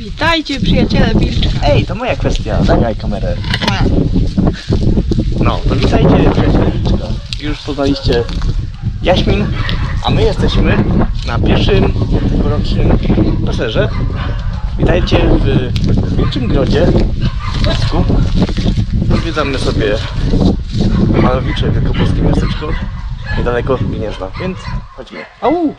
Witajcie przyjaciele Wilczka. Ej, to moja kwestia, daj kamerę. No, to witajcie przyjaciele Wilczka. Już poznaliście Jaśmin, a my jesteśmy na pierwszym tegorocznym paserze. Witajcie w Wilczym Grodzie w Płocku. Odwiedzamy sobie malownicze wielkopolskie miasteczko niedaleko Gniezna, więc chodźmy. Au!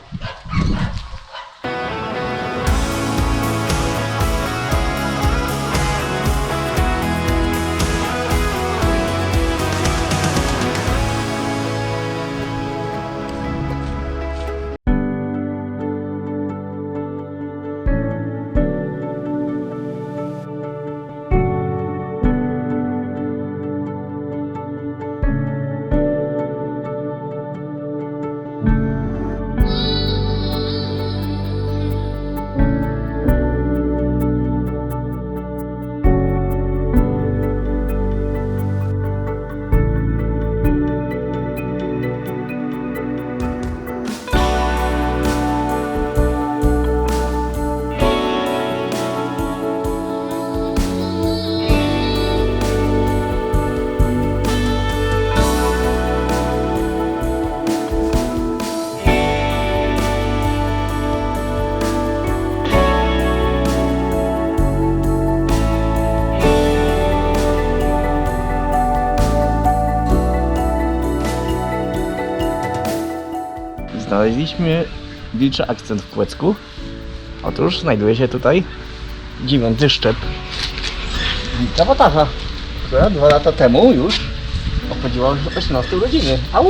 Znaleźliśmy wilczy akcent w Płecku. Otóż znajduje się tutaj dziewiąty szczep Watacha, która dwa lata temu już obchodziła 18 urodziny. Au!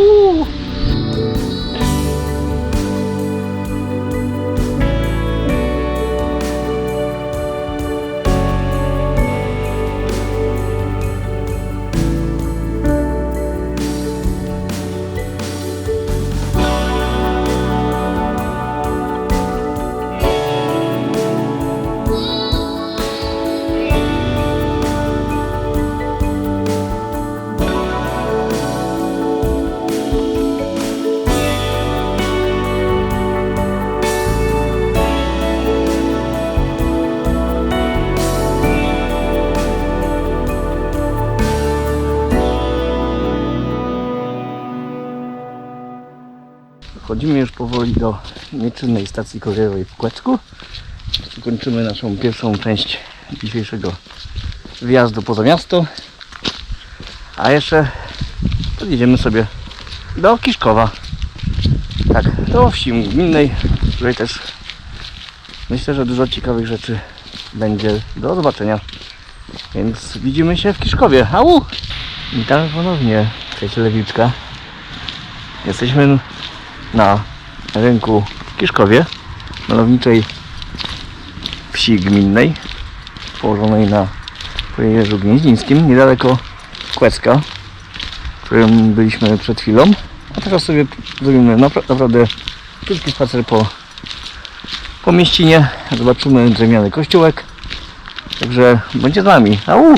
Wchodzimy już powoli do nieczynnej stacji kolejowej w Kłecku. Kończymy naszą pierwszą część dzisiejszego wyjazdu poza miasto. A jeszcze podjedziemy sobie do Kiszkowa. Tak, do wsi gminnej, w której też myślę, że dużo ciekawych rzeczy będzie do zobaczenia. Więc widzimy się w Kiszkowie. Au! Witamy ponownie, przyjaciele Wilczka. Jesteśmy na rynku w Kiszkowie, malowniczej wsi gminnej, położonej na Jeżu Gnieźnińskim, niedaleko Kłecka, którym byliśmy przed chwilą. A teraz sobie zrobimy napra- naprawdę krótki spacer po, po mieścinie. Zobaczymy drewniany kościółek. Także będzie z nami. Au!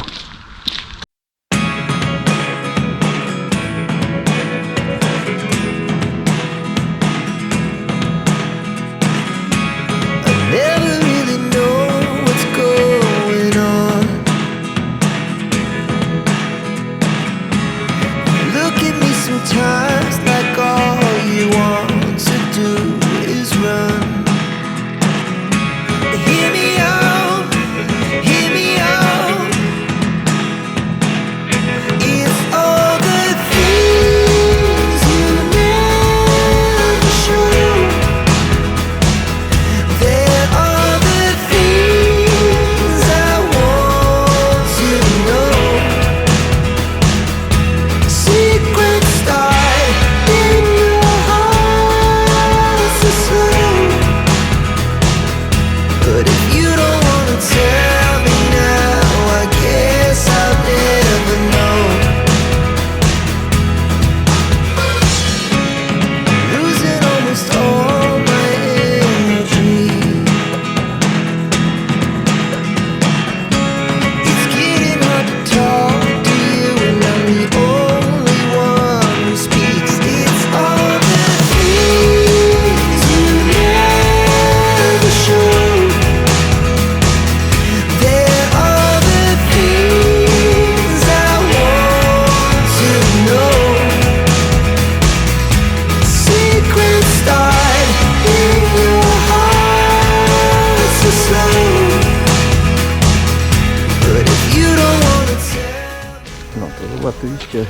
Ułatwiliście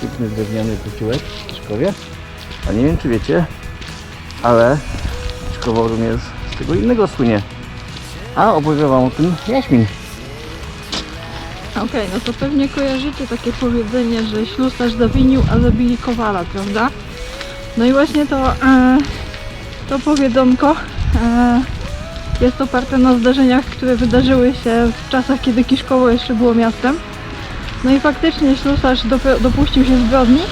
piękny drewniany kościółek w Kiszkowie. A nie wiem czy wiecie, ale Kiszkowo również z tego innego słynie. A opowie wam o tym Jaśmin. Okej, no to pewnie kojarzycie takie powiedzenie, że ślusarz zawinił, a zabili kowala, prawda? No i właśnie to, e, to powiedzonko e, jest oparte na zdarzeniach, które wydarzyły się w czasach, kiedy Kiszkowo jeszcze było miastem. No i faktycznie ślusarz dop- dopuścił się zbrodni,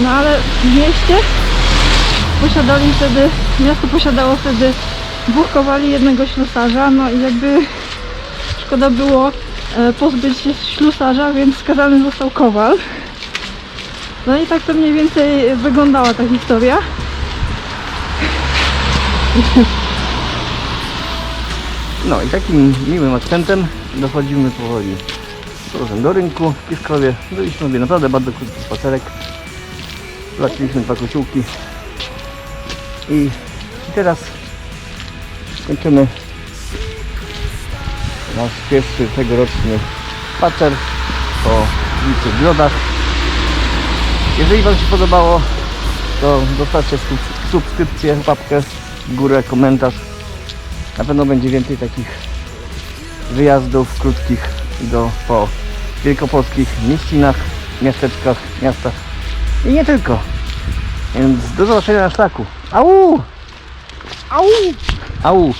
no ale w mieście posiadali wtedy, miasto posiadało wtedy dwóch kowali, jednego ślusarza, no i jakby szkoda było e, pozbyć się ślusarza, więc skazany został kowal. No i tak to mniej więcej wyglądała ta historia. No i takim miłym akcentem dochodzimy powoli powrotem do rynku w Kiszkowie. Byliśmy sobie naprawdę bardzo krótki spacerek. Zobaczyliśmy dwa kociułki. I, teraz kończymy nasz pierwszy tegoroczny spacer po ulicy Grodach. Jeżeli Wam się podobało, to sub- subskrypcję, łapkę górę, komentarz. Na pewno będzie więcej takich wyjazdów krótkich do, po wielkopolskich mieścinach, miasteczkach, miastach i nie tylko. Więc do zobaczenia na szlaku. Au! Au! Au!